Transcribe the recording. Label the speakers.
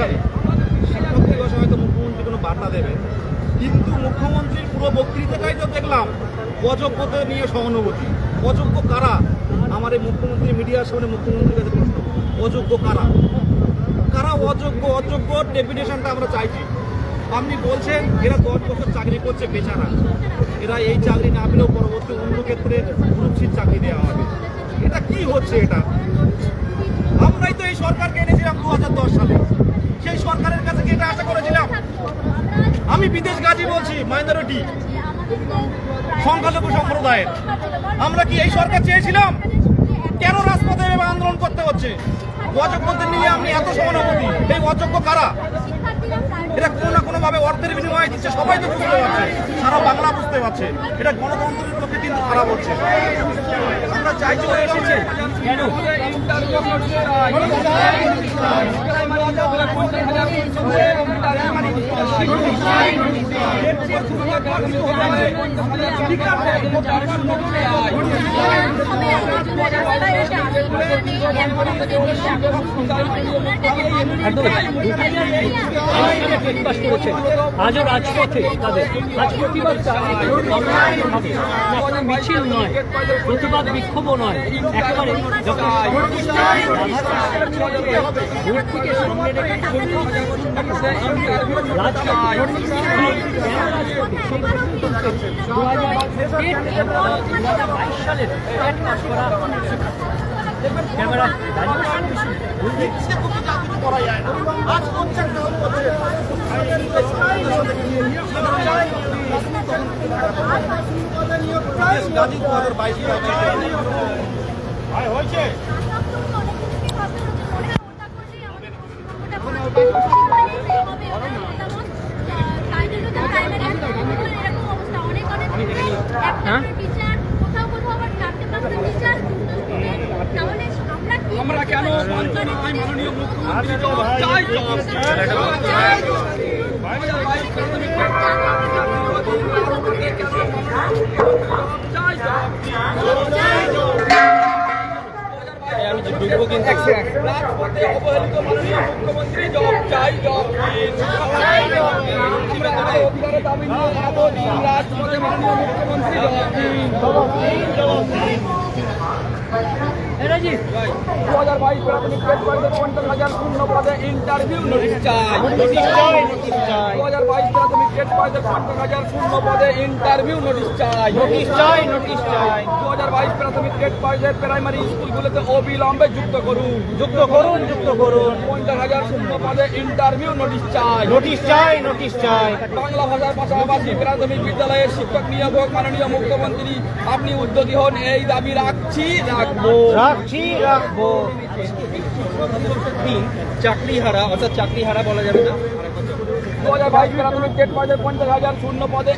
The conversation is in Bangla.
Speaker 1: সালে শিক্ষক দিবসে হয়তো মুখ্যমন্ত্রী কোনো বার্তা দেবে। কিন্তু মুখ্যমন্ত্রীর পুরো বক্তৃতাটাই তো দেখলাম, অযোগ্যতা নিয়ে সহানুভূতি। অযোগ্য কারা? আমার এই মুখ্যমন্ত্রী মিডিয়ার সামনে মুখ্যমন্ত্রীর কাছে প্রশ্ন। অযোগ্য কারা? কারা অযোগ্য? অযোগ্য ডেফিনেশনটা আমরা চাইছি। আপনি বলছেন, এরা দশ বছর চাকরি করছে বেচারা। এরা এই চাকরি না পেলেও পরবর্তী অন্য ক্ষেত্রে সুরক্ষিত চাকরি দেওয়া হবে। এটা কি হচ্ছে এটা? আমরাই তো এই সরকারকে এনেছিলাম দু হাজার দশ সালে। সরকারের কাছে কি এটা আশা করেছিলাম? আমি বিদেশ গাজী বলছি মাইনরিটি সংখ্যালঘু সম্প্রদায়ের। আমরা কি এই সরকার চেয়েছিলাম? কেন রাজপথে আন্দোলন করতে হচ্ছে? অযোগ্যদের নিয়ে আপনি এত সহানুভূতি। এই অযোগ্য কারা? এটা কোনো না কোনো ভাবে অর্থের বিনিময়ে দিচ্ছে। সবাই তো বুঝতে পারছে। সারা বাংলা বুঝতে পারছে। এটা গণতন্ত্রের পক্ষে কিন্তু খারাপ হচ্ছে। আমরা চাইছি এসেছে
Speaker 2: কেন একদম টেট পাস করেছেন আজও রাজপথে তাদের। আজ প্রতিবাদটা মিছিল নয় প্রতিবাদ বিক্ষোভও নয় একেবারে যখন দু হাজার বাইশ সালের টেট পাস করা ক্যামেরা
Speaker 1: সে পক্ষে যা কিছু করা যায় না আজ করছেন কাল করছেন গাজী দু হাজার বাইশ হয়েছে
Speaker 3: হ্যাঁ
Speaker 2: আমরা কেন হয় মাননীয় মুখ্যমন্ত্রী চাই জবাব চাই চাই মুখ্যমন্ত্রী জবাব চাই জবাব অধিকারের দাবি নিয়ে এতদিন রাজপথে মাননীয় দু হাজার বাইশ প্রাথমিক টেট পরীক্ষা পঞ্চাশ হাজার শূন্য পদে ইন্টারভিউ নোটিশ চাই দু হাজার বাইশ প্রাথমিক টেট পরীক্ষা পঞ্চাশ হাজার শূন্য পদে ইন্টারভিউ নোটিশ চাই নোটিশ চাই নোটিশ চাই দু হাজার বাইশ প্রাথমিক টেট পরীক্ষা প্রাইমারি স্কুলগুলোতে অবিলম্বে যুক্ত করুন। যুক্ত করুন যুক্ত করুন। পঞ্চাশ হাজার শূন্য পদে ইন্টারভিউ নোটিশ চাই
Speaker 1: নোটিশ চাই নোটিশ চাই
Speaker 2: বাংলা ভাষার পাশাপাশি প্রাথমিক বিদ্যালয়ের শিক্ষক নিয়োগ মাননীয় মুখ্যমন্ত্রী আপনি উদ্যোগী হন এই দাবি রাখছি রাখব।
Speaker 1: রাখছি রাখব?
Speaker 2: চাকরি হারা অর্থাৎ চাকরি হারা বলা যাবে না? দু হাজার বাইশ প্রাথমিক টেট পদে পঞ্চাশ হাজার শূন্য পদে